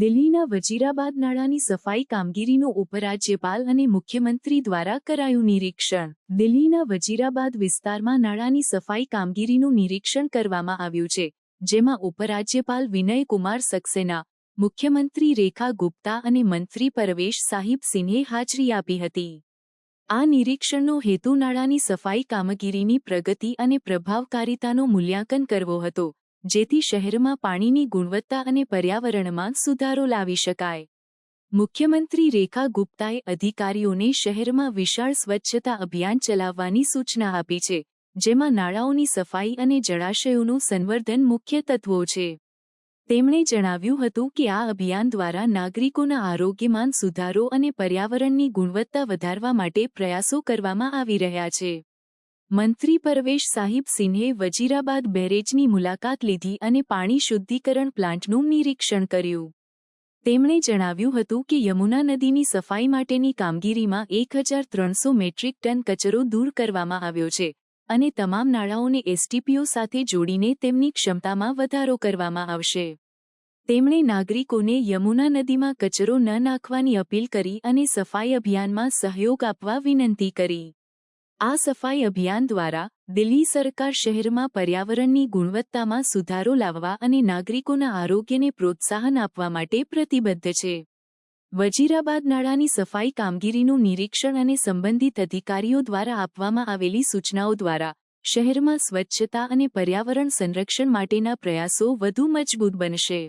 દિલ્હીના વજીરાબાદ નાળાની સફાઈ કામગીરીનું ઉપરાજ્યપાલ અને મુખ્યમંત્રી દ્વારા કરાયું નિરીક્ષણ. દિલ્હીના વજીરાબાદ વિસ્તારમાં નાળાની સફાઈ કામગીરીનું નિરીક્ષણ કરવામાં આવ્યું છે, જેમાં ઉપરાજ્યપાલ વિનય કુમાર સક્સેના, મુખ્યમંત્રી રેખા ગુપ્તા અને મંત્રી પરવેશ સાહિબ સિંહે હાજરી આપી હતી. આ નિરીક્ષણનો હેતુ નાળાની સફાઈ કામગીરીની પ્રગતિ અને પ્રભાવકારિતાનું મૂલ્યાંકન કરવો હતો. જેથી શહેરમાં પાણીની ગુણવત્તા અને પર્યાવરણમાં સુધારો લાવી શકાય. મુખ્યમંત્રી રેખા ગુપ્તાએ અધિકારીઓને શહેરમાં વિશાળ સ્વચ્છતા અભિયાન ચલાવવાની સૂચના આપી છે, જેમાં નાળાઓની સફાઈ અને જળાશયોનું સંવર્ધન મુખ્ય તત્વો છે. તેમણે જણાવ્યું હતું કે આ અભિયાન દ્વારા નાગરિકોના આરોગ્યમાન સુધારો અને પર્યાવરણની ગુણવત્તા વધારવા માટે પ્રયાસો કરવામાં આવી રહ્યા છે. મંત્રી પરવેશ સાહિબ સિંહે વજીરાબાદ બેરેજની મુલાકાત લીધી અને પાણી શુદ્ધિકરણ પ્લાન્ટનું નિરીક્ષણ કર્યું. તેમણે જણાવ્યું હતું કે યમુના નદીની સફાઈ માટેની કામગીરીમાં એક હજાર ત્રણસો મેટ્રિક ટન કચરો દૂર કરવામાં આવ્યો છે અને તમામ નાળાઓને એસટીપીઓ સાથે જોડીને તેમની ક્ષમતામાં વધારો કરવામાં આવશે. તેમણે નાગરિકોને યમુના નદીમાં કચરો ન નાખવાની અપીલ કરી અને સફાઈ અભિયાનમાં સહયોગ આપવા વિનંતી કરી. આ સફાઈ અભિયાન દ્વારા દિલ્હી સરકાર શહેરમાં પર્યાવરણની ગુણવત્તામાં સુધારો લાવવા અને નાગરિકોના આરોગ્યને પ્રોત્સાહન આપવા માટે પ્રતિબદ્ધ છે. વજીરાબાદ નાળાની સફાઈ કામગીરીનું નિરીક્ષણ અને સંબંધિત અધિકારીઓ દ્વારા આપવામાં આવેલી સૂચનાઓ દ્વારા શહેરમાં સ્વચ્છતા અને પર્યાવરણ સંરક્ષણ માટેના પ્રયાસો વધુ મજબૂત બનશે.